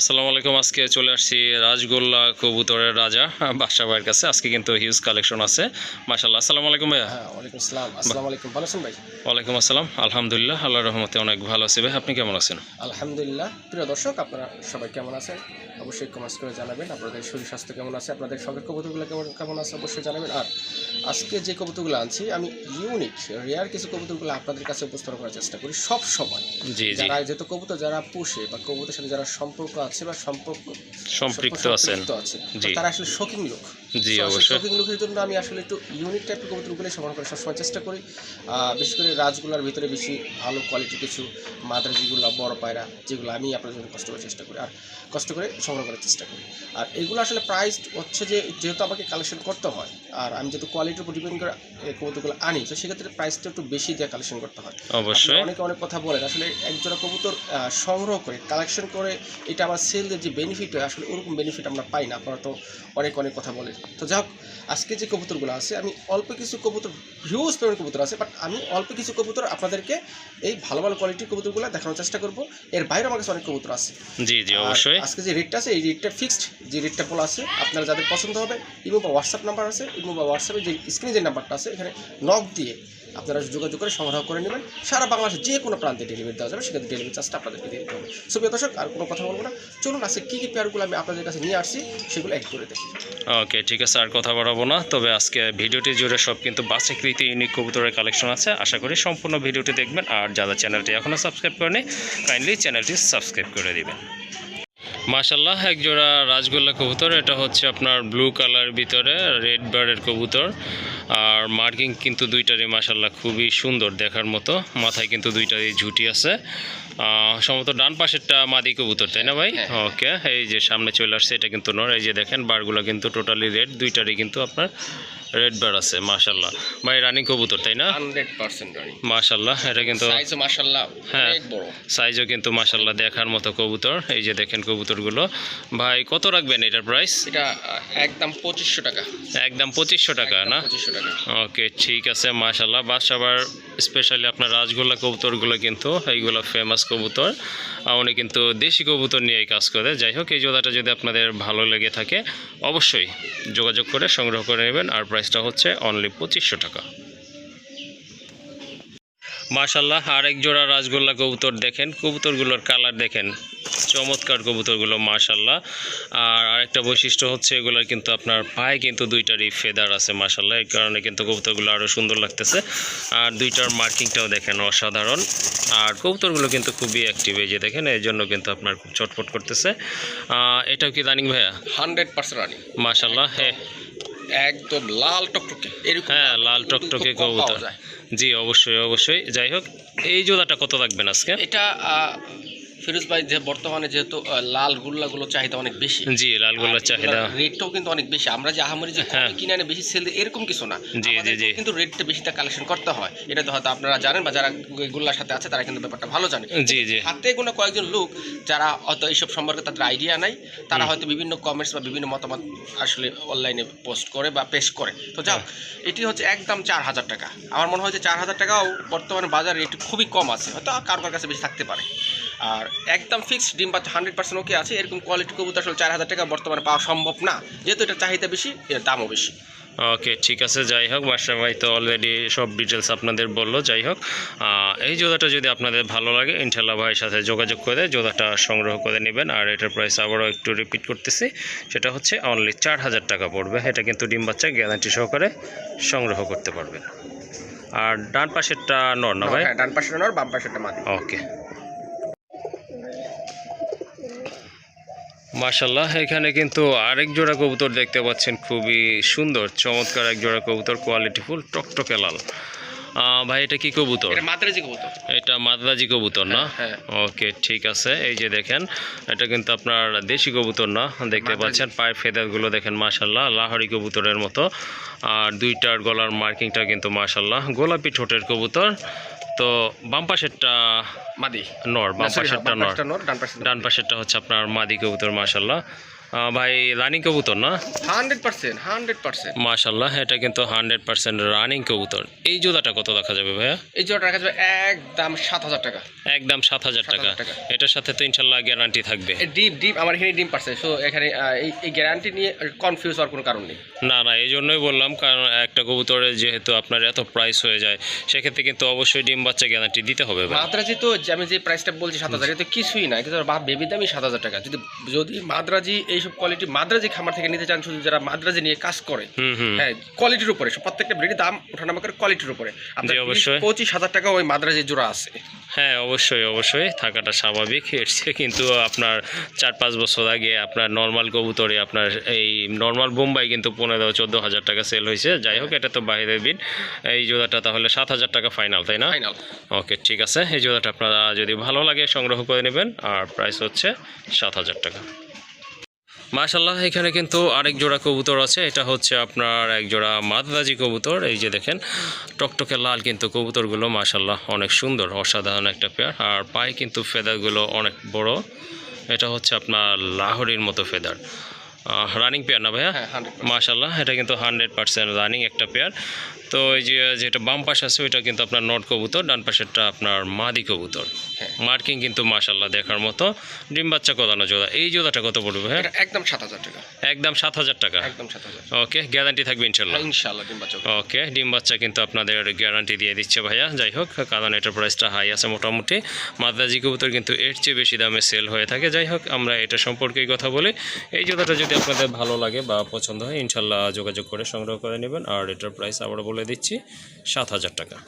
আসসালামু আলাইকুম আজকে চলে আসছি রাজগোল্লা কবুতরের রাজা বাদশা ভাইয়ের কাছে। আজকে কিন্তু হিউজ কালেকশন আছে। মাশাল্লাহ আসসালামু আলাইকুম ভাইয়া। হ্যাঁ ওয়ালাইকুম আসসালাম। আসসালামু আলাইকুম ভালো আছেন ভাই? ওয়ালাইকুম আসসালাম আলহামদুলিল্লাহ আল্লাহ রহমতে অনেক ভালো আছি ভাই। আপনি কেমন আছেন? আলহামদুলিল্লাহ প্রিয় দর্শক আপনারা সবাই কেমন আছেন? অবশ্যই কমেন্টস করে জানাবেন। আপনাদের শরীর স্বাস্থ্য কেমন আছে? আপনাদের শখের কবুতরগুলো কেমন কেমন আছে? অবশ্যই জানাবেন। আর আজকে যে কবুতরগুলো আনছি আমি ইউনিক রেয়ার কিছু কবুতরগুলো আপনাদের কাছে উপস্থাপন করার চেষ্টা করি সব সময় যারা যেহেতু কবুতর যারা পুষে বা কবুতরের সাথে যারা সম্পর্ক আছে বা সম্পর্ক সম্পৃক্ত আছেন। তারা আসলে শৌখিন লোক জি অবশ্যই। শপিং লুকের জন্য আমি আসলে একটু ইউনিক টাইপের কবুতরগুলো সংগ্রহ করার সবসময় চেষ্টা করি। বিশেষ করে রাজগুলার ভিতরে বেশি ভালো কোয়ালিটি কিছু মাদ্রাজিগুলো বড় পায়রা যেগুলো আমি আপনাদের জন্য কষ্ট করার চেষ্টা করি আর কষ্ট করে সংগ্রহ করার চেষ্টা করি। আর এগুলো আসলে প্রাইস হচ্ছে যে যেহেতু আমাকে কালেকশন করতে হয় আর আমি যেহেতু কোয়ালিটির উপর ডিপেন্ড করে কবুতরগুলো আনি তো সেক্ষেত্রে প্রাইসটা একটু বেশি দিয়ে কালেকশন করতে হয়। অবশ্যই। অনেকে অনেক কথা বলেন আসলে একজোড়া কবুতর সংগ্রহ করে কালেকশন করে এটা আমার সেলের যে বেনিফিট হয় আসলে ওরকম বেনিফিট আমরা পাই না আপনারা তো অনেক অনেক কথা বলেন। তো যাক আজকে যে কবুতরগুলো আছে আমি অল্প কিছু কবুতর হিউজ পরিমাণ কবুতর আছে বাট আমি অল্প কিছু কবুতর আপনাদেরকে এই ভালো ভালো কোয়ালিটির কবুতরগুলো দেখানোর চেষ্টা করব। এর বাইরে আমার কাছে অনেক কবুতর আছে। জি জি অবশ্যই। আজকে যে রেটটা আছে এই রেটটা ফিক্সড যে রেটটা বলা আছে আপনারা যাদের পছন্দ হবে ইমো বা হোয়াটসঅ্যাপ নাম্বার আছে ইমো বা হোয়াটসঅ্যাপে যে স্ক্রিনে যে নাম্বারটা আছে এখানে নক দিয়ে আপনারা যোগাযোগ করে সংগ্রহ করে নেবেন। সারা বাংলাদেশের যে কোনো প্রান্তে ডেলিভারি দেওয়া যাবে সেক্ষেত্রে ডেলিভারি চার্জটা আপনাদেরকে দিতে হবে। সুপ্রিয় দর্শক, আর কোনো কথা বলব না। চলুন, আজকে কী কী পেয়ারগুলো আমি আপনাদের কাছে নিয়ে আসছি, সেগুলো এক করে দেখি। ওকে ঠিক আছে, আর কথা বাড়াবো না। তবে আজকে ভিডিওটি জুড়ে সব কিন্তু বাসিকৃতি ইউনিক কবুতরের কালেকশন আছে। আশা করি সম্পূর্ণ ভিডিওটি দেখবেন। আর যারা চ্যানেলটি এখনও সাবস্ক্রাইব করেনি কাইন্ডলি চ্যানেলটি সাবস্ক্রাইব করে দেবেন। মাশাল্লাহ এক জোড়া রাজগোল্লা কবুতর। এটা হচ্ছে আপনার ব্লু কালার ভিতরে রেড বার্ডের কবুতর। আর মার্কিং কিন্তু দুইটারই মাসাল্লাহ খুবই সুন্দর দেখার মতো। মাথায় কিন্তু দুইটারই ঝুটি আছে। সম্ভবত ডান পাশেরটা মাদি কবুতর তাই না ভাই? ওকে এই যে সামনে চলে আসছে এটা কিন্তু নর এই যে দেখেন বারগুলো কিন্তু টোটালি রেড দুইটারই কিন্তু আপনার রেড বার আছে মাশাল্লাহ ভাই রানিং কবুতর তাই না? হান্ড্রেড পার্সেন্ট রানি মাশাল্লাহ এটা কিন্তু সাইজও মাসাল্লাহ হ্যাঁ। অনেক বড়। সাইজও কিন্তু মাশাল্লাহ দেখার মতো কবুতর। এই যে দেখেন কবুতরগুলো। ভাই কত রাখবেন এটার প্রাইস এটা একদম পঁচিশশো টাকা। একদম পঁচিশশো টাকা না? পঁচিশশো টাকা। ওকে ঠিক আছে মাশাল্লাহ বাদশাবার স্পেশালি আপনার রাজগোল্লা কবুতরগুলো কিন্তু এইগুলো ফেমাস কবুতর উনি কিন্তু দেশি কবুতর নিয়েই কাজ করে। যাই হোক, এই জোড়াটা যদি আপনাদের ভালো লেগে থাকে, অবশ্যই যোগাযোগ করে সংগ্রহ করে নেবেন, আর প্রাইসটা হচ্ছে অনলি পঁচিশশো টাকা। মাশাল্লাহ আরেক জোড়া রাজগোল্লা কবুতর দেখেন কবুতরগুলোর কালার দেখেন চমৎকার কবুতরগুলো মাশাল্লাহ আর আরেকটা বৈশিষ্ট্য হচ্ছে এগুলোর কিন্তু আপনার পায়ে কিন্তু দুইটারই ফেদার আছে মাশাল্লাহ এই কারণে কিন্তু কবুতরগুলো আরও সুন্দর লাগতেছে। আর দুইটার মার্কিংটাও দেখেন অসাধারণ। আর কবুতরগুলো কিন্তু খুবই অ্যাক্টিভ এই যে দেখেন এর জন্য কিন্তু আপনার খুব চটপট করতেছে। এটাও কি রানিং ভাইয়া? হান্ড্রেড পার্সেন্ট রানি। মাশাল্লাহ হ্যাঁ একদম লাল টকটকে এরকম হ্যাঁ লাল টকটকে কবুতর। জি অবশ্যই অবশ্যই। যাই হোক এই জোড়াটা কত রাখবেন আজকে? এটা ফিরোজ ভাই যে বর্তমানে যেহেতু লাল গুল্লাগুলো চাহিদা অনেক বেশি। জি লালগোল্লার চাহিদা। রেটটাও কিন্তু অনেক বেশি। আমরা যে আহামরি যে হ্যাঁ। কিনে আনে বেশি সেল এরকম কিছু না। জি, জি, জি। কিন্তু রেটটা বেশিটা কালেকশন করতে হয়। এটা তো হয়তো আপনারা জানেন বা যারা গুল্লার সাথে আছে তারা কিন্তু ব্যাপারটা ভালো জানে। জি জি। হাতে কোনো কয়েকজন লোক যারা হয়তো এইসব সম্পর্কে তাদের আইডিয়া নাই তারা হয়তো বিভিন্ন কমেন্টস বা বিভিন্ন মতামত আসলে অনলাইনে পোস্ট করে বা পেশ করে। তো যাও এটি হচ্ছে একদম চার হাজার টাকা। আমার মনে হয় যে চার হাজার টাকাও বর্তমানে বাজারে রেট খুবই কম আছে। হয়তো কারও কার কাছে বেশি থাকতে পারে। আর একদম ফিক্সড ডিম বা হান্ড্রেড পার্সেন্ট ওকে আছে এরকম কোয়ালিটি কবুতর আসলে চার হাজার টাকা বর্তমানে পাওয়া সম্ভব না। যেহেতু এটা চাহিদা বেশি এর দামও বেশি। ওকে ঠিক আছে যাই হোক মাস্টার ভাই তো অলরেডি সব ডিটেলস আপনাদের বলল যাই হোক। এই জোড়াটা যদি আপনাদের ভালো লাগে ইনশাল্লাহ ভাইয়ের সাথে যোগাযোগ করে জোড়াটা সংগ্রহ করে নেবেন। আর এটার প্রাইস আবারও একটু রিপিট করতেছি সেটা হচ্ছে অনলি চার হাজার টাকা পড়বে। এটা কিন্তু ডিম বাচ্চা গ্যারান্টি সহকারে সংগ্রহ করতে পারবেন। আর ডান পাশেরটা নর না ভাই? হ্যাঁ ডান পাশেটা নর বাম পাশেটা মাদি। ওকে মাশাল্লাহ এখানে কিন্তু আরেক জোড়া কবুতর দেখতে পাচ্ছেন খুবই সুন্দর চমৎকার এক জোড়া কবুতর কোয়ালিটিফুল টকটকে লাল। ভাই এটা কি কবুতর? এটা মাদ্রাজি কবুতর। না? হ্যাঁ। ওকে ঠিক আছে এই যে দেখেন এটা কিন্তু আপনার দেশি কবুতর না দেখতে। পাচ্ছেন পায়ের ফেদারগুলো দেখেন মাশাল্লাহ লাহরি কবুতরের মতো। আর দুইটার গলার মার্কিংটা কিন্তু মাশাল্লাহ গোলাপি ঠোঁটের কবুতর। তো বাম পাশেরটা মাদি। নর বাম না, পাশেরটা নর। ডান পাশেরটা হচ্ছে আপনার মাদি কবুতর মাশাল্লাহ ভাই রানিং কবুতর না? Hundred percent hundred percent. মাশাল্লাহ এটা কিন্তু হান্ড্রেড পার্সেন্ট রানিং কবুতর। এই জোড়াটা কত দেখা যাবে ভাইয়া? এই জোড়াটা রাখা যাবে একদম সাত হাজার টাকা। একদম সাত হাজার টাকা। এটার সাথে তো ইনশাল্লাহ গ্যারান্টি থাকবে। এই ডিপ ডিপ আমার এখানে ডিম পার্সেন্ট সো এখানে এই এই গ্যারান্টি নিয়ে কনফিউজ হওয়ার কোনো কারণ নেই। না না এই জন্যই বললাম কারণ একটা কবুতরের যেহেতু আপনার এত প্রাইস হয়ে যায় সেক্ষেত্রে কিন্তু অবশ্যই ডিম বাচ্চা গ্যারান্টি দিতে হবে মাদ্রাজি তো আমি যে প্রাইসটা বলছি সাত হাজার তো কিছুই না। কিন্তু বেবি দামই সাত হাজার টাকা। যদি যদি মাদ্রাজি এইসব কোয়ালিটি মাদ্রাজি খামার থেকে নিতে চান শুধু যারা মাদ্রাজি নিয়ে কাজ করে হ্যাঁ কোয়ালিটির উপরে সব প্রত্যেকটা ব্রিডের দাম ওঠানামা করে কোয়ালিটির উপরে। আপনার। পঁচিশ হাজার টাকা ওই মাদ্রাজি জোড়া আছে। হ্যাঁ অবশ্যই অবশ্যই থাকাটা স্বাভাবিক। চেয়ে কিন্তু আপনার চার পাঁচ বছর আগে আপনার নর্মাল কবুতরে আপনার এই নর্মাল বোম্বাই কিন্তু পনেরো চোদ্দ হাজার টাকা সেল হয়েছে। যাই হোক এটা তো বাইরের বিন এই জোড়াটা তাহলে সাত হাজার টাকা ফাইনাল তাই না? ফাইনাল ওকে ঠিক আছে। এই জোড়াটা আপনারা যদি ভালো লাগে সংগ্রহ করে নেবেন। আর প্রাইস হচ্ছে সাত হাজার টাকা। মাশাল্লাহ এখানে কিন্তু আরেক জোড়া কবুতর আছে। এটা হচ্ছে আপনার এক জোড়া মাদরাজি কবুতর। এই যে দেখেন টকটকে লাল কিন্তু কবুতরগুলো মাশাল্লাহ অনেক সুন্দর অসাধারণ একটা পেয়ার আর পায়ে কিন্তু ফেদারগুলো অনেক বড়। এটা হচ্ছে আপনার লাহোরির মতো ফেদার রানিং পেয়ার না ভাইয়া? হ্যাঁ মাশাল্লাহ এটা কিন্তু হান্ড্রেড পার্সেন্ট রানিং একটা পেয়ার তো এই যে যেটা বাম পাশ আছে ওইটা কিন্তু আপনার নট কবুতর ডান পাশেরটা আপনার মাদি কবুতর। হ্যাঁ। মার্কিং কিন্তু মাশাল্লাহ দেখার মতো। ডিম বাচ্চা কদানো জোড়া। এই জোড়াটা কত পড়বে হ্যাঁ একদম সাত হাজার টাকা। একদম সাত হাজার টাকা? একদম সাত হাজার। ওকে গ্যারান্টি থাকবে ইনশাল্লাহ হ্যাঁ, ইনশাআল্লাহ ডিম বাচ্চা ওকে ডিম বাচ্চা কিন্তু আপনাদের গ্যারান্টি দিয়ে দিচ্ছে ভাইয়া। যাই হোক কারণ এটার প্রাইসটা হাই আছে মোটামুটি। মাদ্রাজি কবুতর কিন্তু এর চেয়ে বেশি দামে সেল হয়ে থাকে। যাই হোক আমরা এটা সম্পর্কেই কথা বলি। এই জোড়াটা যদি আপনাদের ভালো লাগে বা পছন্দ হয় ইনশাল্লাহ যোগাযোগ করে সংগ্রহ করে নেবেন। আর এটার প্রাইস আবার বলে দিচ্ছি, সাত হাজার টাকা।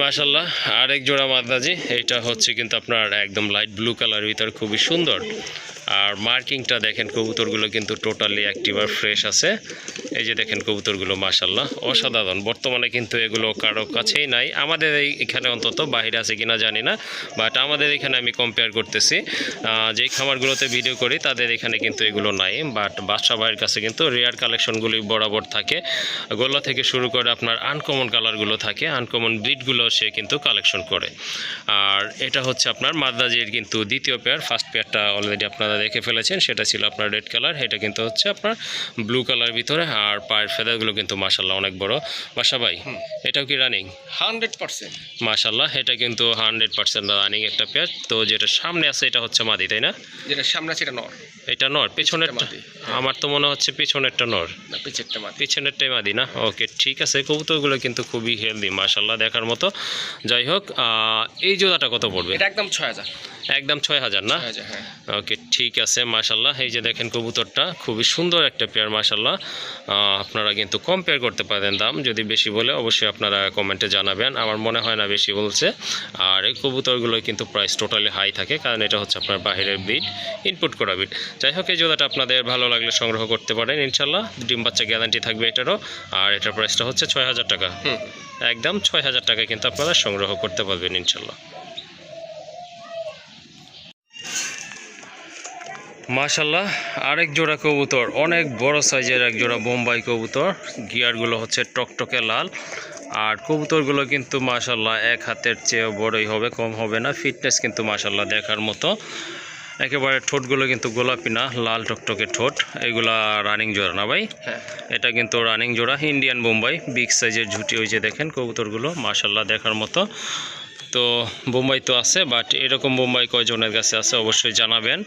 মাশাল্লাহ আরেক জোড়া মাদ্রাজি এটা হচ্ছে কিন্তু আপনার একদম লাইট ব্লু কালার ভিতর খুবই সুন্দর। আর মার্কিংটা দেখেন, কবুতরগুলো কিন্তু টোটালি অ্যাক্টিভ আর ফ্রেশ আছে। এই যে দেখেন কবুতরগুলো মাশাল্লাহ অসাধারণ। বর্তমানে কিন্তু এগুলো কারও কাছেই নাই। আমাদের এখানে অন্তত বাইরে আছে কিনা জানি না বাট আমাদের এখানে আমি কম্পেয়ার করতেছি। যেই খামারগুলোতে ভিডিও করি, তাদের এখানে কিন্তু এগুলো নাই বাট বাদশা ভাইয়ের কাছে কিন্তু রেয়ার কালেকশনগুলি বরাবর থাকে। গোল্লা থেকে শুরু করে আপনার আনকমন কালারগুলো থাকে আনকমন ব্রিডগুলো সে কিন্তু কালেকশন করে। আর এটা হচ্ছে আপনার মাদ্রাজির কিন্তু দ্বিতীয় পেয়ার ফার্স্ট পেয়ারটা অলরেডি আপনারা দেখে ফেলেছেন সেটা ছিল আপনার রেড কালার এটা কিন্তু হচ্ছে আপনার ব্লু কালার ভিতরে আর পায়ের ফেদারগুলো কিন্তু মাসাল্লাহ অনেক বড়। বাসা ভাই এটাও কি রানিং হান্ড্রেড পার্সেন্ট মাশাল্লাহ এটা কিন্তু হান্ড্রেড পার্সেন্ট রানিং একটা পেয়ার তো যেটা সামনে আছে এটা হচ্ছে মাদি তাই না? যেটা সামনে আছে এটা নর। এটা নর পেছনেরটা মাদি। আমার তো মনে হচ্ছে পেছনেরটা নর। না পিছেরটা মাদি। পিছনেরটাই মাদি না? ওকে ঠিক আছে কবুতরগুলো কিন্তু খুবই হেলদি মাশাল্লাহ দেখার মতো। যাই হোক এই জোড়াটা কত পড়বে? এটা একদম ছয় হাজার। একদম ছয় হাজার না? হ্যাঁ। ওকে ঠিক আছে মাশাল্লাহ এই যে দেখেন কবুতরটা, খুবই সুন্দর একটা পেয়ার মাশাল্লাহ আপনারা কিন্তু কম্পেয়ার করতে পারেন দাম। যদি বেশি বলে অবশ্যই আপনারা কমেন্টে জানাবেন। আমার মনে হয় না বেশি বলছে। আর এই কবুতরগুলো কিন্তু প্রাইস টোটালি হাই থাকে, কারণ এটা হচ্ছে আপনার বাইরের বিট ইনপুট করা বিট যাই হোক, এই জোড়াটা আপনাদের ভালো লাগলে সংগ্রহ করতে পারেন ইনশাল্লাহ ডিম বাচ্চা গ্যারান্টি থাকবে এটারও। আর এটার প্রাইসটা হচ্ছে ছয় হাজার টাকা। একদম ছয় হাজার টাকায় কিন্তু আপনারা সংগ্রহ করতে পারবেন ইনশাল্লাহ মাশাল্লাহ আরেক জোড়া কবুতর অনেক বড় সাইজের এক জোড়া বোম্বাই কবুতর। গিয়ারগুলো হচ্ছে টকটকে লাল। আর কবুতরগুলো কিন্তু মাশাল্লাহ এক হাতের চেয়েও বড়ই হবে কম হবে না। ফিটনেস কিন্তু মাশাল্লাহ দেখার মতো। একেবারে ঠোঁটগুলো কিন্তু গোলাপি না লাল টকটকে ঠোঁট। এগুলা রানিং জোড়া না ভাই? হ্যাঁ। এটা কিন্তু রানিং জোড়া ইন্ডিয়ান বোম্বাই বিগ সাইজের ঝুটি ওই যে দেখেন কবুতরগুলো মাশাল্লাহ দেখার মতো। তো বোম্বাই তো আছে বাট এরকম বোম্বাই কয়জনের কাছে আছে অবশ্যই জানাবেন।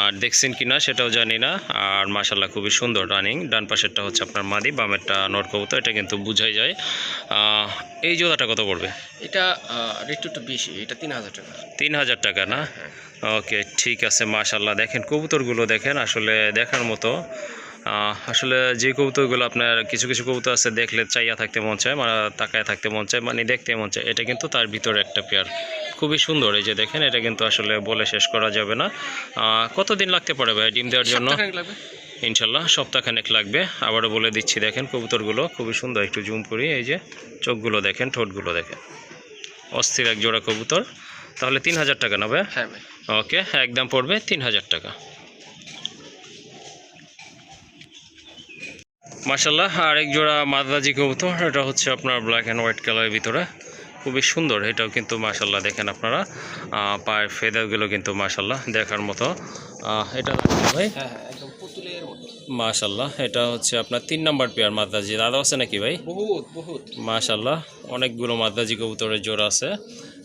আর দেখছেন কি না সেটাও জানি না। আর মাশাল্লাহ খুবই সুন্দর রানিং ডান পাশেরটা হচ্ছে আপনার মাদি বামেরটা কবুতর এটা কিন্তু বুঝাই যায়। এই জোড়াটা কত পড়বে? এটা রেট একটু বেশি এটা তিন হাজার টাকা। তিন হাজার টাকা না? হ্যাঁ। ওকে ঠিক আছে মাশাল্লাহ দেখেন কবুতরগুলো দেখেন আসলে দেখার মতো। আসলে যে কবুতরগুলো আপনার কিছু কিছু কবুতর আছে দেখলে চাইয়া থাকতে মন চায় মানে তাকায় থাকতে মন চায় মানে দেখতে মন চায় এটা কিন্তু তার ভিতরে একটা পেয়ার। খুবই সুন্দর এই যে দেখেন এটা কিন্তু আসলে বলে শেষ করা যাবে না। কতদিন লাগতে পারে ভাই ডিম দেওয়ার জন্য? ইনশাল্লাহ সপ্তাহখানেক লাগবে। আবারও বলে দিচ্ছি দেখেন কবুতরগুলো খুবই সুন্দর একটু জুম করি এই যে চোখগুলো দেখেন ঠোঁটগুলো দেখেন। অস্থির এক জোড়া কবুতর। তাহলে তিন হাজার টাকা না হ্যাঁ ভাই। ওকে একদম পড়বে তিন হাজার টাকা। মার্শাল্লাহ আরেক জোড়া মাদ্রাজি কবুতর এটা হচ্ছে আপনার ব্ল্যাক অ্যান্ড হোয়াইট কালারের ভিতরে। খুবই সুন্দর এটাও কিন্তু মাশাল্লাহ দেখেন আপনারা। পায়ের ফেদারগুলো কিন্তু মাশাল্লাহ দেখার মতো। আহ, এটা ভাই? হ্যাঁ হ্যাঁ মাশাল্লাহ এটা হচ্ছে আপনার তিন নাম্বার পেয়ার মাদ্রাজি। দাদা আছে নাকি ভাই? বহুত অনেকগুলো মাদ্রাজি কবুতরের জোড়া আছে।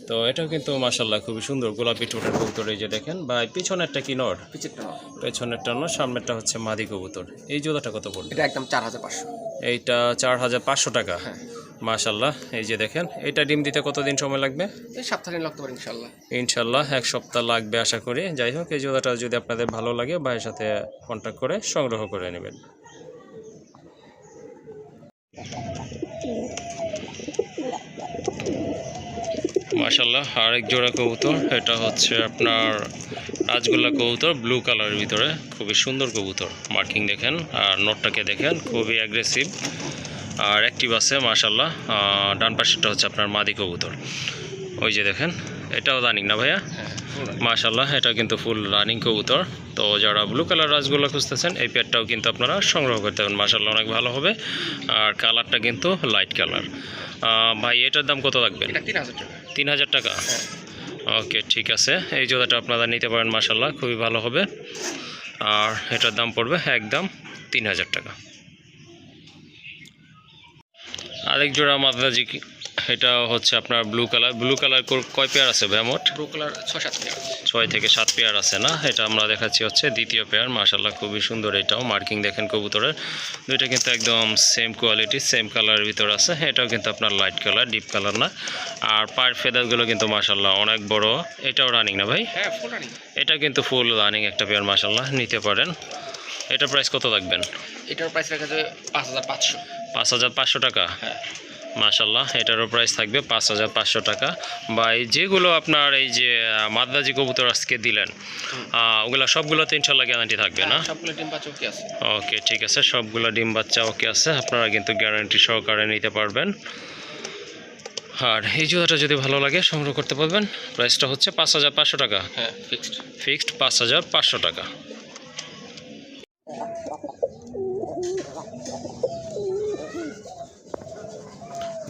তো এটাও কিন্তু মাশাল্লাহ খুবই সুন্দর গোলাপি ঠোঁটের কবুতর এই যে দেখেন। বা পিছনেরটা কি নর। পেছনেরটা নর সামনেরটা হচ্ছে মাদি কবুতর। এই জোড়াটা কত পড়বে? এটা একদম চার হাজার পাঁচশো। এইটা চার হাজার পাঁচশো টাকা। হ্যাঁ। মাশাল্লাহ এই যে দেখেন এটা ডিম দিতে কতদিন সময় লাগবে? সপ্তাহে লাগতে পারে ইনশাল্লাহ ইনশাল্লাহ এক সপ্তাহ লাগবে আশা করি। যাই হোক এই জোড়াটা যদি আপনাদের ভালো লাগে ভাইয়ের সাথে কন্ট্যাক্ট করে সংগ্রহ করে নেবেন। মাশাল্লাহ আরেক জোড়া কবুতর এটা হচ্ছে আপনার রাজগোল্লা কবুতর ব্লু কালারের ভিতরে। খুবই সুন্দর কবুতর মার্কিং দেখেন আর নটটাকে দেখেন খুবই অ্যাগ্রেসিভ আর অ্যাক্টিভ আছে মাশাল্লাহ আহ, ডান পাশেরটা হচ্ছে আপনার মাদি কবুতর। ওই যে দেখেন এটাও রানিং না ভাইয়া? হ্যাঁ মাশাল্লাহ এটা কিন্তু ফুল রানিং কবুতর। তো যারা ব্লু কালার রাজগুলো খুঁজতেছেন এই পেয়ারটাও কিন্তু আপনারা সংগ্রহ করতে পারেন মাশাল্লাহ অনেক ভালো হবে। আর কালারটা কিন্তু লাইট কালার ভাই এটার দাম কত লাগবে? তিন হাজার টাকা। হ্যাঁ। ওকে ঠিক আছে। এই জোড়াটা আপনারা নিতে পারেন মাসাল্লাহ খুবই ভালো হবে। আর এটার দাম পড়বে একদম তিন হাজার টাকা। আরেক জোড়া মাদ্রাজি কি- এটা হচ্ছে আপনার ব্লু কালার ব্লু কালার কয় পেয়ার আছে ভ্যামট ব্লু কালার ছয় সাত টাকা ছয় থেকে সাত পেয়ার আছে না? এটা আমরা দেখাচ্ছি হচ্ছে দ্বিতীয় পেয়ার মাশাল্লাহ খুবই সুন্দর এটাও। মার্কিং দেখেন কবুতরের। দুইটা কিন্তু একদম সেম কোয়ালিটি সেম কালারের ভিতর আছে। এটাও কিন্তু আপনার লাইট কালার ডিপ কালার না। আর পায়ের ফেদারগুলো কিন্তু মাশাল্লাহ অনেক বড়। এটাও রানিং না ভাই? হ্যাঁ ফুল রানিং এটা কিন্তু ফুল রানিং একটা পেয়ার মাশাল্লাহ নিতে পারেন। এটা প্রাইস কত রাখবেন? এটার প্রাইস রাখা যাবে পাঁচ হাজার পাঁচশো। পাঁচ হাজার পাঁচশো টাকা? হ্যাঁ। মাশাল্লাহ এটারও প্রাইস থাকবে পাঁচ হাজার পাঁচশো টাকা। বা এই যেগুলো আপনার এই যে মাদ্রাজি কবুতর আজকে দিলেন ওগুলো সবগুলোতে ইনশাল্লাহ গ্যারান্টি থাকবে না? সবগুলো ওকে ঠিক আছে সবগুলো ডিম বাচ্চা ওকে আছে আপনারা কিন্তু গ্যারান্টি সহকারে নিতে পারবেন। আর এই জুতাটা যদি ভালো লাগে সংগ্রহ করতে পারবেন প্রাইসটা হচ্ছে পাঁচ হাজার পাঁচশো টাকা। হ্যাঁ ফিক্সড ফিক্সড পাঁচ হাজার পাঁচশো টাকা।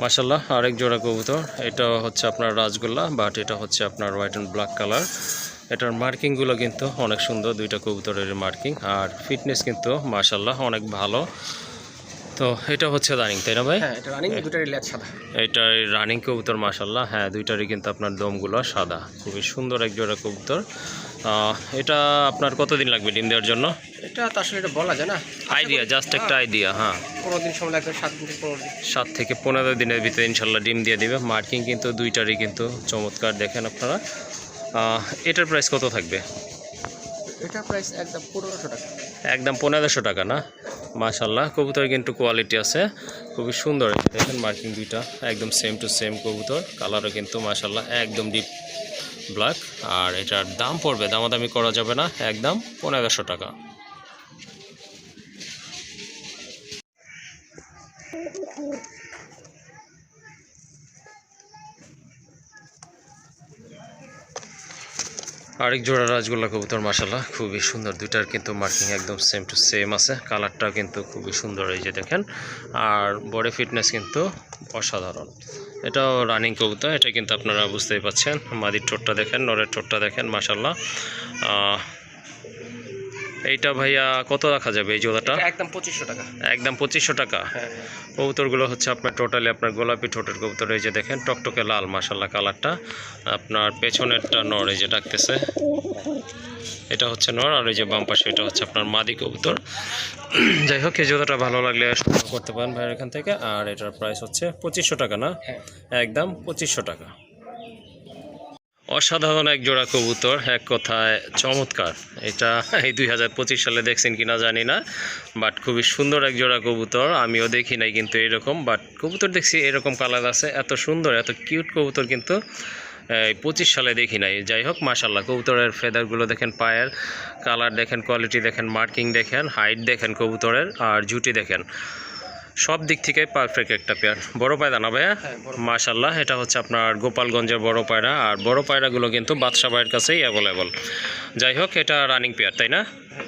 মাসাল্লাহ আরেক জোড়া কবুতর। এটা হচ্ছে আপনার রাজগোল্লা বাট এটা হচ্ছে আপনার হোয়াইট অ্যান্ড ব্ল্যাক কালার এটার মার্কিংগুলো কিন্তু অনেক সুন্দর দুইটা কবুতরের মার্কিং। আর ফিটনেস কিন্তু মাশাল্লাহ অনেক ভালো। তো এটা হচ্ছে রানিং তাই না ভাই? হ্যাঁ এটা রানিং কবুতর মাশাল্লাহ হ্যাঁ দুইটারই কিন্তু আপনার দমগুলো সাদা। খুবই সুন্দর এক জোড়া কবুতর। এটা আপনার কতদিন লাগবে ডিম দেওয়ার জন্য? এটা তো আসলে এটা বলা যায় না। আইডিয়া জাস্ট একটা আইডিয়া হ্যাঁ। পনেরো দিন সময় লাগবে সাত দিন থেকে পনেরো দিন। সাত থেকে পনেরো দিনের ভিতরে ইনশাল্লাহ ডিম দিয়ে দিবে। মার্কিং কিন্তু দুইটারই কিন্তু চমৎকার দেখেন আপনারা। এটার প্রাইস কত থাকবে? এটা প্রাইস একদম পনেরোশো টাকা। একদম পনেরোশো টাকা না? মাশাল্লাহ কবুতর কিন্তু কোয়ালিটি আছে। খুবই সুন্দর। দেখেন মার্কিং দুইটা একদম সেম টু সেম কবুতর। কালারও কিন্তু মাশাল্লাহ একদম ডিপ ব্ল্যাক আর এটার দাম পড়বে দামাদামি করা যাবে না একদম পনেরোশো টাকা। আরেক জোড়া রাজগোল্লা কবুতর মাসাল্লাহ খুবই সুন্দর। দুইটার কিন্তু মার্কিং একদম সেম টু সেম আছে। কালারটাও কিন্তু খুবই সুন্দর এই যে দেখেন। আর বডি ফিটনেস কিন্তু অসাধারণ। এটাও রানিং কবুতর, এটা কিন্তু আপনারা বুঝতেই পাচ্ছেন। মাদির ঠোঁটটা দেখেন নরের ঠোঁটটা দেখেন মাসাল্লাহ এইটা ভাইয়া কত রাখা যাবে এই জোড়াটা? একদম পঁচিশশো টাকা। একদম পঁচিশশো টাকা। হ্যাঁ হ্যাঁ। কবুতরগুলো হচ্ছে আপনার টোটালি আপনার গোলাপি ঠোঁটের কবুতর এই যে দেখেন টকটকে লাল মাসাল্লাহ কালারটা। আপনার পেছনেরটা নর এই যে ডাকতেছে। এটা হচ্ছে নর আর এই যে বাম পাশে এটা হচ্ছে আপনার মাদি কবুতর। যাই হোক এই জোড়াটা ভালো লাগলে সংগ্রহ করতে পারেন ভাইয়ের এখান থেকে। আর এটার প্রাইস হচ্ছে পঁচিশশো টাকা না? হ্যাঁ। একদম পঁচিশশো টাকা। অসাধারণ এক জোড়া কবুতর, এক কথায় চমৎকার। এটা এই দুই হাজার পঁচিশ সালে দেখছেন কিনা জানি না বাট খুবই সুন্দর এক জোড়া কবুতর। আমিও দেখি নাই কিন্তু এরকম বাট কবুতর দেখছি এরকম কালার আছে, এত সুন্দর, এত কিউট কবুতর কিন্তু পঁচিশ সালে দেখি নাই। যাই হোক মাশাল্লাহ কবুতরের ফেদারগুলো দেখেন, পায়ের কালার দেখেন কোয়ালিটি দেখেন মার্কিং দেখেন হাইট দেখেন কবুতরের, আর জুটি দেখেন। সব দিক থেকে পারফেক্ট একটা পেয়ার বড় পায়রা না ভাইয়া? হ্যাঁ মাশাল্লাহ এটা হচ্ছে আপনার গোপালগঞ্জের বড় পায়রা। আর বড় পায়রাগুলো কিন্তু বাদশা ভাইয়ের কাছেই অ্যাভেলেবল যাই হোক এটা রানিং পেয়ার তাই না?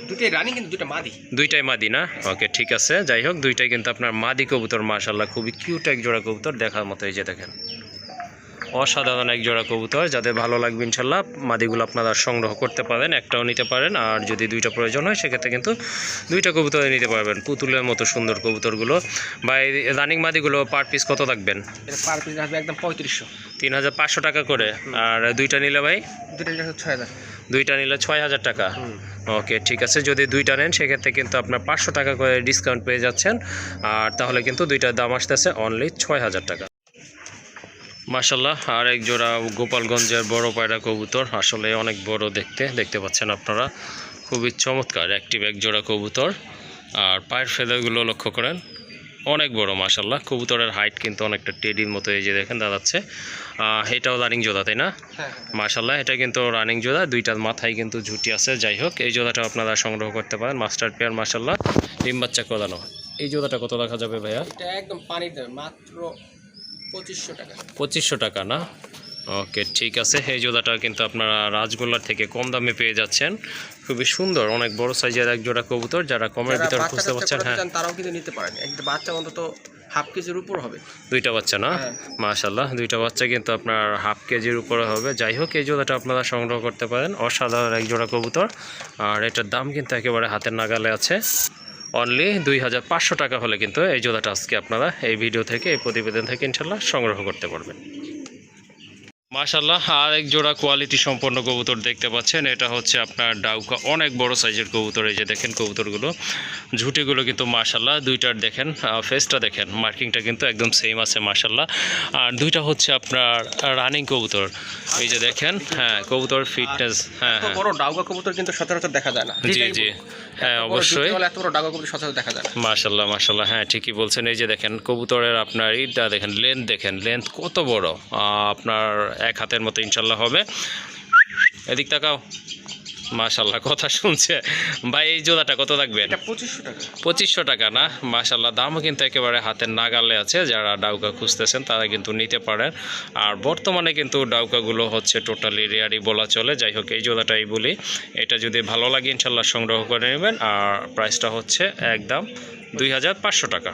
দুটাই রানিং কিন্তু দুটো মাদি। দুইটাই মাদি না? ওকে ঠিক আছে। যাই হোক দুইটাই কিন্তু আপনার মাদি কবুতর মাশাল্লাহ খুবই কিউট এক জোড়া কবুতর দেখার মতো এই যে দেখেন। অসাধারণ এক জোড়া কবুতর যাদের ভালো লাগবে ইনশাল্লাহ মাদিগুলো আপনারা সংগ্রহ করতে পারেন একটাও নিতে পারেন আর যদি দুইটা প্রয়োজন হয় সেক্ষেত্রে কিন্তু দুইটা কবুতর নিতে পারবেন পুতুলের মতো সুন্দর কবুতরগুলো। বা এই রানিং মাদিগুলো পার পিস কত থাকবেন পার পিস আসবে একদম পঁয়ত্রিশশো। তিন হাজার পাঁচশো টাকা করে। আর দুইটা নিলে ভাই? দুটো লিটার ছয় হাজার। দুইটা নিলে ছয় হাজার টাকা। ওকে ঠিক আছে যদি দুইটা নেন সেক্ষেত্রে কিন্তু আপনার পাঁচশো টাকা করে ডিসকাউন্ট পেয়ে যাচ্ছেন। আর তাহলে কিন্তু দুইটার দাম আসতেছে অনলি ছয় হাজার টাকা। মাসাল্লাহ আর এক জোড়া গোপালগঞ্জের বড় পায়রা কবুতর আসলে অনেক বড় দেখতে দেখতে পাচ্ছেন আপনারা। খুবই চমৎকার অ্যাক্টিভ এক জোড়া কবুতর। আর পায়ের ফেদারগুলো লক্ষ্য করেন অনেক বড় মাসাল্লাহ কবুতরের হাইট কিন্তু অনেকটা টেডির মতো এই যে দেখেন দাঁড়াচ্ছে। এটাও রানিং জোড়া তাই না? হ্যাঁ মাশাল্লাহ এটা কিন্তু রানিং জোড়া দুইটার মাথায় কিন্তু ঝুটি আছে। যাই হোক এই জোড়াটা আপনারা সংগ্রহ করতে পারেন মাস্টার পেয়ার মাশাল্লাহ ডিম বাচ্চা করানো এই জোড়াটা কত রাখা যাবে ভাইয়া? এটা একদম পানিতে মাত্র পঁচিশশো টাকা। পঁচিশশো টাকা না? ওকে ঠিক আছে। এই জোড়াটা কিন্তু আপনারা রাজগোল্লার থেকে কম দামে পেয়ে যাচ্ছেন। খুবই সুন্দর অনেক বড় সাইজের এক জোড়া কবুতর। যারা কমের ভিতর খুঁজতে পারছেন হ্যাঁ। তারাও কিন্তু নিতে পারেন। একটা বাচ্চা অন্তত হাফ কেজির উপর হবে। দুইটা বাচ্চা না? হ্যাঁ। মাশাল্লাহ দুইটা বাচ্চা কিন্তু আপনার হাফ কেজির উপরে হবে। যাই হোক এই জোড়াটা আপনারা সংগ্রহ করতে পারেন। অসাধারণ এক জোড়া কবুতর। আর এটার দাম কিন্তু একেবারে হাতের নাগালে আছে। অনলি দুই হাজার পাঁচশো টাকা হলে কিন্তু এই জোড়াটা আজকে আপনারা এই ভিডিও থেকে এই প্রতিবেদন থেকে ইনশাল্লাহ সংগ্রহ করতে পারবেন। মাশাল্লাহ আর এক জোড়া কোয়ালিটি সম্পন্ন কবুতর দেখতে পাচ্ছেন। এটা হচ্ছে আপনার ডাউকা অনেক বড় সাইজের কবুতর এই যে দেখেন কবুতরগুলো। ঝুটিগুলো কিন্তু মাশাল্লাহ দুইটার দেখেন ফেসটা দেখেন মার্কিংটা কিন্তু একদম সেম আছে মাশাল্লাহ আর দুইটা হচ্ছে আপনার রানিং কবুতর। এই যে দেখেন হ্যাঁ কবুতর ফিটনেস হ্যাঁ হ্যাঁ। বড় ডাউকা কবুতর কিন্তু সচরাচর দেখা যায় না। জি জি। হ্যাঁ অবশ্যই। মাশাল্লাহ মাশাল্লাহ হ্যাঁ ঠিকই বলছেন। এই যে দেখেন কবুতরের আপনার ইটা দেখেন লেন্থ দেখেন লেন্থ কত বড়? আহ, আপনার এক হাতের মতো ইনশাল্লাহ হবে। এদিক তাকাও। মাশাল্লাহ কথা শুনছে। ভাই এই জোড়াটা কত রাখবেন এটা পঁচিশশো টাকা। না? মাশাল্লাহ দামও কিন্তু একেবারে হাতের নাগালে আছে। যারা ডাউকা খুঁজতেছেন তারা কিন্তু নিতে পারেন। আর বর্তমানে কিন্তু ডাউকাগুলো হচ্ছে টোটালি রেয়ারি বলা চলে। যাই হোক এই জোড়াটাই বলি। এটা যদি ভালো লাগে ইনশাল্লাহ সংগ্রহ করে নেবেন। আর প্রাইসটা হচ্ছে একদম দুই হাজার পাঁচশো টাকা।